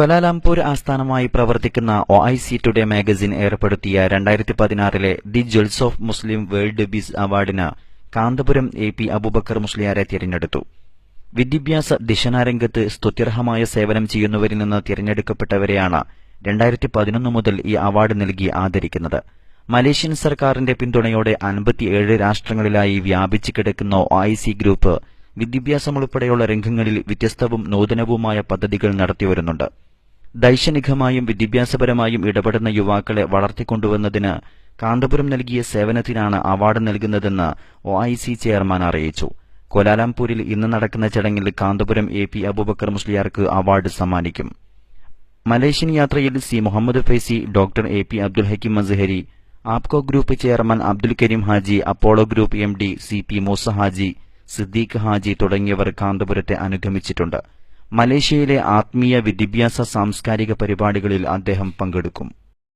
Kuala Lumpur ആസ്ഥാനമായി പ്രവർത്തിക്കുന്ന O I C today magazine ഏർപ്പെടുത്തിയ രണ്ടായിരത്തി പതിനാറിലെ the jewels of Muslim world biz അവാർഡിന് കാന്തപുരം എ പി അബൂബക്കർ മുസ്ലിയാരെ തിരഞ്ഞെടുത്തു. വിദ്യാഭ്യാസ ദിശനാരംഗത്ത് സ്തുത്യർഹമായ സേവനം ചെയ്യുന്നവരിൽ നിന്ന് തിരഞ്ഞെടുക്കപ്പെട്ടവരെയാണ് രണ്ടായിരത്തി പതിനൊന്ന് മുതൽ ഈ അവാർഡ് നൽകി ആദരിക്കുന്നത്. മലേഷ്യൻ സർക്കാരിന്റെ പിന്തുണയോടെ അൻപത്തിയേഴ് രാഷ്ട്രങ്ങളിലായി വ്യാപിച്ചു കിടക്കുന്ന ഒ ഐ സി ഗ്രൂപ്പ് വിദ്യാഭ്യാസം ഉൾപ്പെടെയുള്ള രംഗങ്ങളിൽ വ്യത്യസ്തവും നൂതനവുമായ പദ്ധതികൾ നടത്തിവരുന്നുണ്ട്. ദൈക്ഷണികമായും വിദ്യാഭ്യാസപരമായും ഇടപെടുന്ന യുവാക്കളെ വളർത്തിക്കൊണ്ടുവന്നതിന് കാന്തപുരം നൽകിയ സേവനത്തിനാണ് അവാർഡ് നൽകുന്നതെന്ന് ഒ ഐ സി ചെയർമാൻ അറിയിച്ചു. കൊലാലംപൂരിൽ ഇന്ന് നടക്കുന്ന ചടങ്ങിൽ കാന്തപുരം എ പി അബൂബക്കർ മുസ്ലിയാർക്ക് അവാർഡ് സമ്മാനിക്കും. മലേഷ്യൻ യാത്രയിൽ C Muhammad Faizy doctor A P Abdul Hakim Mazhari Apco group chairman Abdul Kareem Haji Apollo group M D C P Moosa Haji Siddique Haji തുടങ്ങിയവർ കാന്തപുരത്തെ അനുഗമിച്ചിട്ടുണ്ട്. മലേഷ്യയിലെ ആത്മീയ വിദ്യാഭ്യാസ സാംസ്കാരിക പരിപാടികളിൽ അദ്ദേഹം പങ്കെടുക്കും.